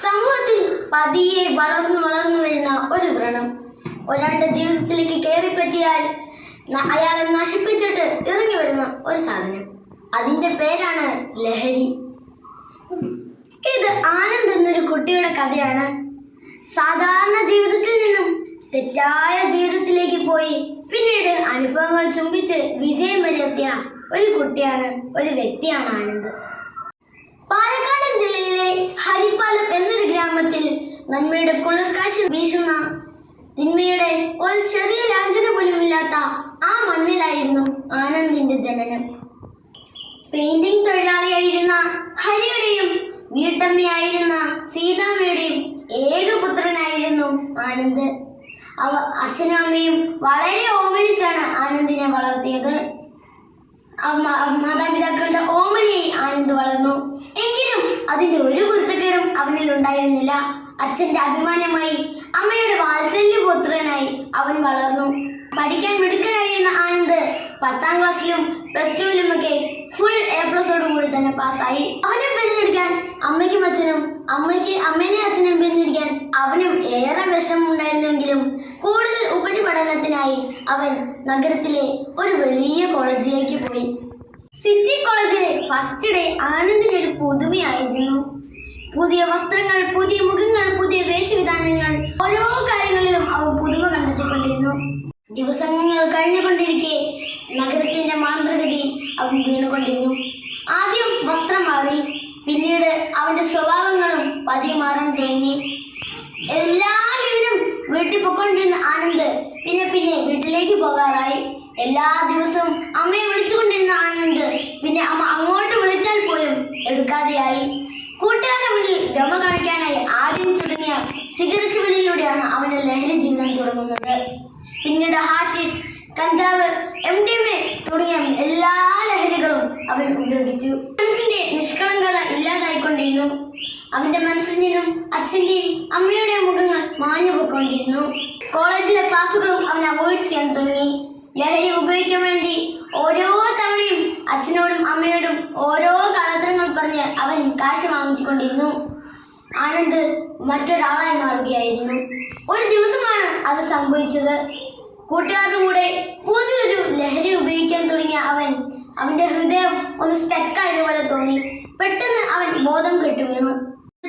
സമൂഹത്തിൽ പതിയെ വളർന്നു വളർന്നു വരുന്ന ഒരു വ്രണം. ഒരാളുടെ ജീവിതത്തിലേക്ക് കയറിപ്പറ്റിയാൽ അയാളെ നശിപ്പിച്ചിട്ട് ഇറങ്ങി വരുന്ന ഒരു സാധനം. അതിന്റെ പേരാണ് ലഹരി. ഇത് ആനന്ദ് എന്നൊരു കുട്ടിയുടെ കഥയാണ്. സാധാരണ ജീവിതത്തിൽ നിന്നും തെറ്റായ ജീവിതത്തിലേക്ക് പോയി പിന്നീട് അനുഭവങ്ങൾ ചുംബിച്ച് വിജയം വരെ എത്തിയ ഒരു കുട്ടിയാണ് ഒരു വ്യക്തിയാണ് ആനന്ദ്. പാലക്കാട് ജില്ലയിലെ ഗ്രാമത്തിൽ നന്മയുടെ കുളിർക്കാശ് വീശുന്ന തിന്മയുടെ ഒരു ചെറിയ ലാഞ്ചന പോലും ഇല്ലാത്ത ആ മണ്ണിലായിരുന്നു ആനന്ദിന്റെ ജനനം. പെയിന്റിംഗ് തൊഴിലാളിയായിരുന്ന ഹരിയുടെയും വീട്ടമ്മയായിരുന്ന സീതാമ്മയുടെയും ഏക പുത്രനായിരുന്നു ആനന്ദ്. അവ അച്ഛനും അമ്മയും വളരെ ഓമനിച്ചാണ് ആനന്ദിനെ വളർത്തിയത്. മാതാപിതാക്കളുടെ ഓമനയായി ആനന്ദ് വളർന്നു. എങ്കിലും അതിന്റെ ഒരു അവനിൽ ഉണ്ടായിരുന്നില്ല. അച്ഛന്റെ അഭിമാനമായി അമ്മയുടെ വാത്സല്യപുത്രനായി അവൻ വളർന്നു. പഠിക്കാൻ മിടുക്കനായിരുന്ന ആനന്ദ് പത്താം ക്ലാസ്സിലും പ്ലസ് ടുവിലുമൊക്കെ ഫുൾ എ പ്ലസോട് കൂടി തന്നെ പാസ്സായി അവനെ പിന്തിരിക്കാൻ അമ്മയ്ക്കും അച്ഛനും അമ്മയ്ക്ക് അമ്മേനെ അച്ഛനും പിന്തിരിക്കാൻ അവനും ഏറെ വിഷമമുണ്ടായിരുന്നുവെങ്കിലും കൂടുതൽ ഉപരിപഠനത്തിനായി അവൻ നഗരത്തിലെ ഒരു വലിയ കോളേജിലേക്ക് പോയി. സിറ്റി കോളേജിലെ ഫസ്റ്റ് ഡേ ആനന്ദിനൊരു പുതുമയായിരുന്നു. പുതിയ വസ്ത്രങ്ങൾ പുതിയ മുഖങ്ങൾ പുതിയ വേഷവിധാനങ്ങൾ. ഓരോ കാര്യങ്ങളിലും അവർ പുതുമ കണ്ടെത്തിക്കൊണ്ടിരുന്നു. ദിവസങ്ങൾ കഴിഞ്ഞുകൊണ്ടിരിക്കെ നഗരത്തിന്റെ മാന്ത്രഗതി അവൻ വീണുകൊണ്ടിരുന്നു. ആദ്യം വസ്ത്രം മാറി പിന്നീട് അവന്റെ സ്വഭാവങ്ങളും പതിയെ മാറാൻ തുടങ്ങി. എല്ലാ വീട്ടിൽ പൊക്കൊണ്ടിരുന്ന ആനന്ദ് പിന്നെ പിന്നെ വീട്ടിലേക്ക് പോകാറായി. എല്ലാ ദിവസവും അമ്മയെ വിളിച്ചുകൊണ്ടിരുന്ന ആനന്ദ് പിന്നെ അമ്മ അങ്ങോട്ട് വിളിച്ചാൽ പോലും എടുക്കാതെയായി കൂട്ടുകാരുടെ മുന്നിൽ ഗമ കാണിക്കാനായി ആദ്യം തുടങ്ങിയ സിഗരറ്റ് വലിയിലൂടെയാണ് അവന്റെ ലഹരി ജീവിതം തുടങ്ങുന്നത് പിന്നീട് ഹാഷിഷ് കഞ്ചാവ് എം ഡി എം എ തുടങ്ങിയ എല്ലാ ലഹരികളും അവൻ ഉപയോഗിച്ചു. മനസ്സിന്റെ നിഷ്കളങ്കത ഇല്ലാതായിക്കൊണ്ടിരുന്നു. അവന്റെ മനസ്സിൽ നിന്നും അച്ഛന്റെയും അമ്മയുടെയും മുഖങ്ങൾ മാഞ്ഞു പോയിക്കൊണ്ടിരുന്നു. കോളേജിലെ ക്ലാസ്സുകളും അവൻ അവോയ്ഡ് ചെയ്യാൻ തുടങ്ങി. ലഹരി ഉപയോഗിക്കാൻ വേണ്ടി ഓരോ തവണയും അച്ഛനോടും അമ്മയോടും ഓരോ കളത്രങ്ങൾ പറഞ്ഞ് അവൻ കാശ് വാങ്ങിച്ചുകൊണ്ടിരുന്നു. ആനന്ദ് മറ്റൊരാളായി മാറുകയായിരുന്നു. ഒരു ദിവസമാണ് അത് സംഭവിച്ചത്. കൂട്ടുകാരുടെ കൂടെ പുതിയൊരു ലഹരി ഉപയോഗിക്കാൻ തുടങ്ങിയ അവൻ അവന്റെ ഹൃദയം ഒന്ന് സ്റ്റക്കായതുപോലെ തോന്നി പെട്ടെന്ന് അവൻ ബോധം കെട്ടു വീണു.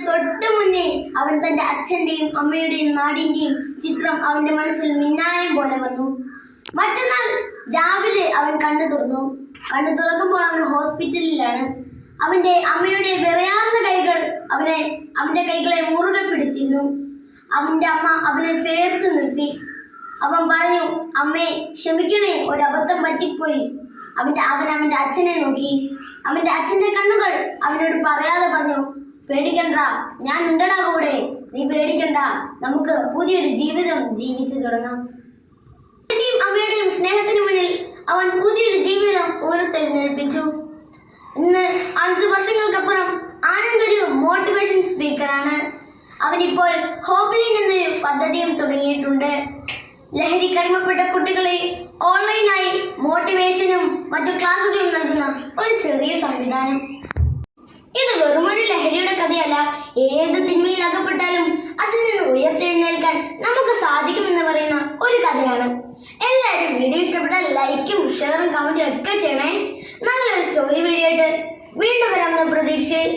തൊട്ട് മുന്നേ അവൻ തന്റെ അച്ഛന്റെയും അമ്മയുടെയും നാടിന്റെയും ചിത്രം അവന്റെ മനസ്സിൽ മിന്നായം പോലെ വന്നു. മറ്റന്നാൾ രാവിലെ അവൻ കണ്ണു തുറന്നു. കണ്ണു തുറക്കുമ്പോൾ അവൻ ഹോസ്പിറ്റലിലാണ്. അവന്റെ അമ്മയുടെ വിറയാർന്ന കൈകൾ അവനെ അവന്റെ കൈകളെ മുറുകെ പിടിച്ചിരുന്നു. അവന്റെ അമ്മ അവനെ ചേർത്ത് നിർത്തി. അവൻ പറഞ്ഞു അമ്മേ ക്ഷമിക്കണേ ഒരു അബദ്ധം പറ്റിപ്പോയി. അവന്റെ അവൻ അവന്റെ അച്ഛനെ നോക്കി. അവന്റെ അച്ഛന്റെ കണ്ണുകൾ അവനോട് പറയാതെ പറഞ്ഞു പേടിക്കണ്ട ഞാൻ ഉണ്ടടാ കൂടെ. നീ പേടിക്കണ്ട നമുക്ക് പുതിയൊരു ജീവിതം ജീവിച്ചു തുടങ്ങാം. അച്ഛന്റെയും അമ്മയുടെയും സ്നേഹത്തിന് മുന്നിൽ അവൻ പുതിയൊരു ജീവിതം ഉയർത്തെഴുന്നേൽപ്പിച്ചു ഇന്ന് അഞ്ചു വർഷങ്ങൾക്കപ്പുറം ആനന്ദ് ഒരു മോട്ടിവേഷൻ സ്പീക്കറാണ് അവനിപ്പോൾ ഹോബിലിൻ എന്നൊരു പദ്ധതിയും തുടങ്ങിയിട്ടുണ്ട്. ലഹരി കടമപ്പെട്ട കുട്ടികളെ മോട്ടിവേഷനും മറ്റു ക്ലാസ്സുകളിൽ നൽകുന്ന ഒരു ചെറിയ സംവിധാനം. ഇത് വെറുമൊരു ലഹരിയുടെ കഥയല്ല. ഏത് തിന്മയിൽ അകപ്പെട്ടാലും അതിൽ നിന്ന് ഉയർത്തെഴുന്നേൽക്കാൻ നമുക്ക് സാധിക്കുമെന്ന് പറയുന്ന ഒരു കഥയാണ്. എല്ലാവരും വീഡിയോ ഇഷ്ടപ്പെട്ട ലൈക്കും ഷെയറും കമന്റും ഒക്കെ ചെയ്യണേ. നല്ലൊരു സ്റ്റോറി വീഡിയോ ആയിട്ട് വീണ്ടും വരാമെന്ന പ്രതീക്ഷയിൽ